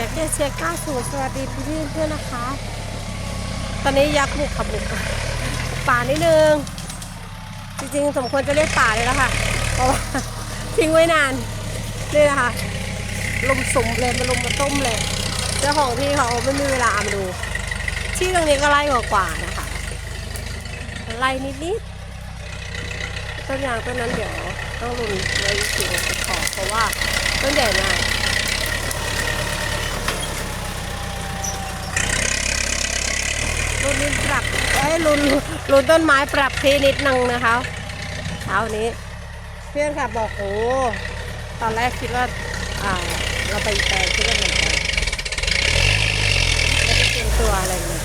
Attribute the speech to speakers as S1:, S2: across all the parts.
S1: จ็คเก็ตเชียร์90 สวัสดีพี่เพื่อนนะคะ ตอนนี้ยักษ์บุกขับบุกป่านิดนึง จริงๆ สมควรจะเรียกป่าเลยแล้วค่ะ เพราะว่าทิ้งไว้นาน นี่นะคะ ลมสุมเลยมาลมมาต้มเลย เจ้าของที่เขาไม่มีเวลามาดู ที่ตรงนี้ก็ไล่กว่าๆนะคะ ไล่นิดๆ ต้นยางต้นนั้นเดี๋ยวต้องรุนไว้อีกทีหนึงขอเพราะว่าต้นใหญ่มาก รุ่นปรับเอ้ยรุ่นรุนต้นไม้ปรับทีนิดนึงนะคะเช้านี้ เพื่อนค่ะบอกโอ้ตอนแรกคิดว่าอ่า เราไปแปลงคิดว่าเหมือนกันไม่ได้เตรียมตัวอะไรเลย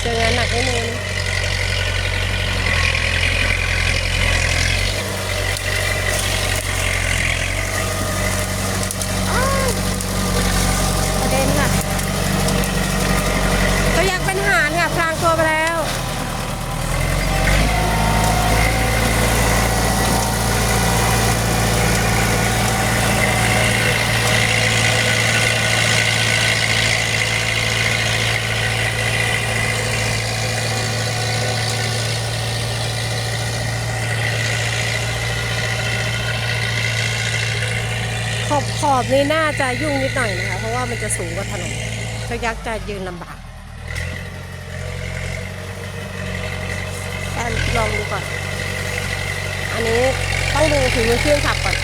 S1: เจองานหนักแน่นอน ประเด็นค่ะก็อยากเป็นทหารค่ะพรางตัวไปแล้ว ขอบนี่น่าจะยุ่งนิดหน่อยนะคะ เพราะว่ามันจะสูงกว่าถนนก็ยักษ์จะยืนลำบากแค่ลองดูก่อน อันนี้ต้องดูถึงมือเครื่องขับก่อน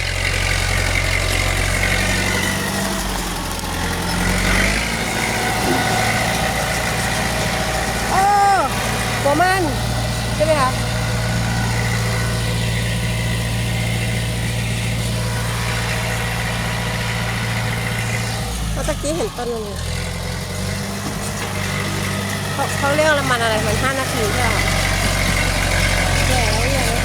S1: โอ้หัวมันใช่ไหมคะ เมื่อตะ กี้เห็นต้นนึงเขาเขาเรียกละมันอะไรมันห้านาทีใช่ไหมแย่แล้วแย่แล้ว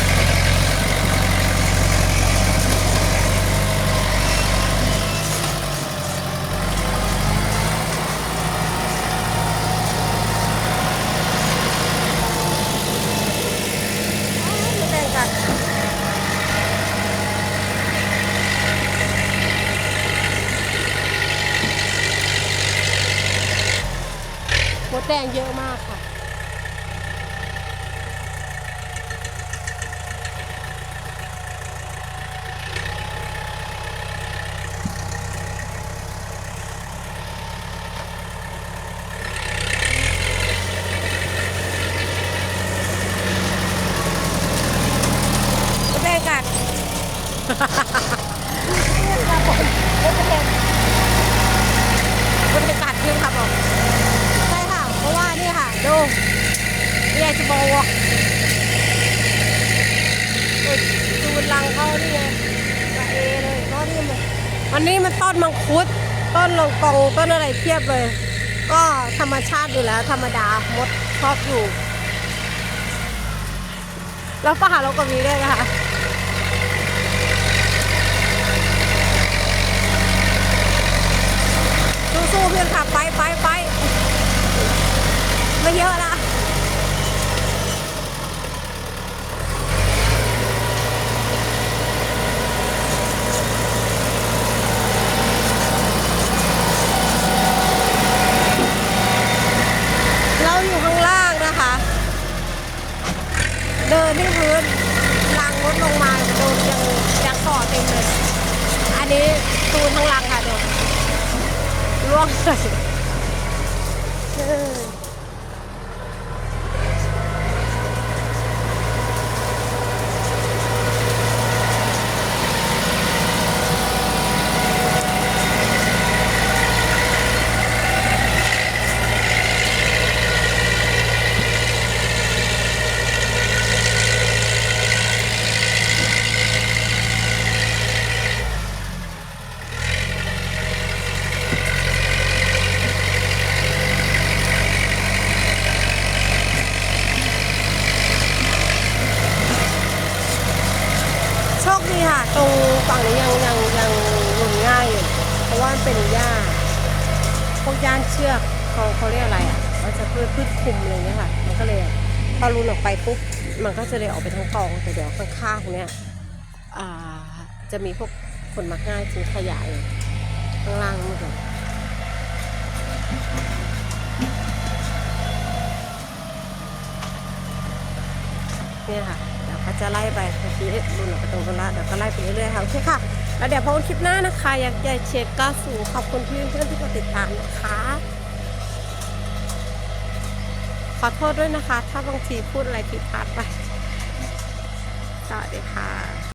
S1: อ้าวไม่แบ่งกัน ม ดแดงเยอะมากค่ะ มดแดงกัด ครับผมมดแดงมดแดงกัดขึ้นครับผม ใช่ค่ะ เพราะว่านี่ค่ะ ดูนี่อยากจะบอกว่าดูดูรังเขา นี่ไงกระเอเลยก็นี่มันอันนี้มันต้นมังคุด ต้นลงกองต้นอะไรเทียบเลย ก็ธรรมชาติอยู่แล้ว ธรรมดามดชอบอยู่ แล้วป่าเราก็มีด้วยนะคะสู้ๆเพื่อนค่ะไปไปไปไม่เยอะละเราอยู่ข้างล่างนะคะ เดินที่พื้นลังรถลงมาโดนยังยังต่อเต็มเลย อันนี้ตูนทั้งลังค่ะโดนร่วงเลย ตรงฝั่งนี้ยังยังยังหลุนง่ายอยู่เพราะว่ามันเป็นหญ้าพวกย่าเชือกเขาเขาเรียกอะไรอะมันจะพืชพืชคลุมอะไรเงี้ยค่ะ มันก็เลยพอรุนออกไปปุ๊บมันก็จะเลยออกไปทั้งกองแต่เดี๋ยวข้างๆเนี่ยอ่าจะมีพวกคนมักง่ายทิ้งขยะอยู่ข้างล่างนู่นก่อนเนี่ยค่ะ จะไล่ไปเมื่อกี้รุนออกไปตรงกันละเดี๋ยวก็ไล่ไปเรื่อยๆค่ะโอเคค่ะ แล้วเดี๋ยวพบกันคลิปหน้านะคะ อยากใหญ่เช็คก้าสู่ขอบคุณที่เพื่อนที่กดติดตามนะคะ ขอโทษด้วยนะคะ ถ้าบางทีพูดอะไรผิดพลาดไปสวัสดีค่ะ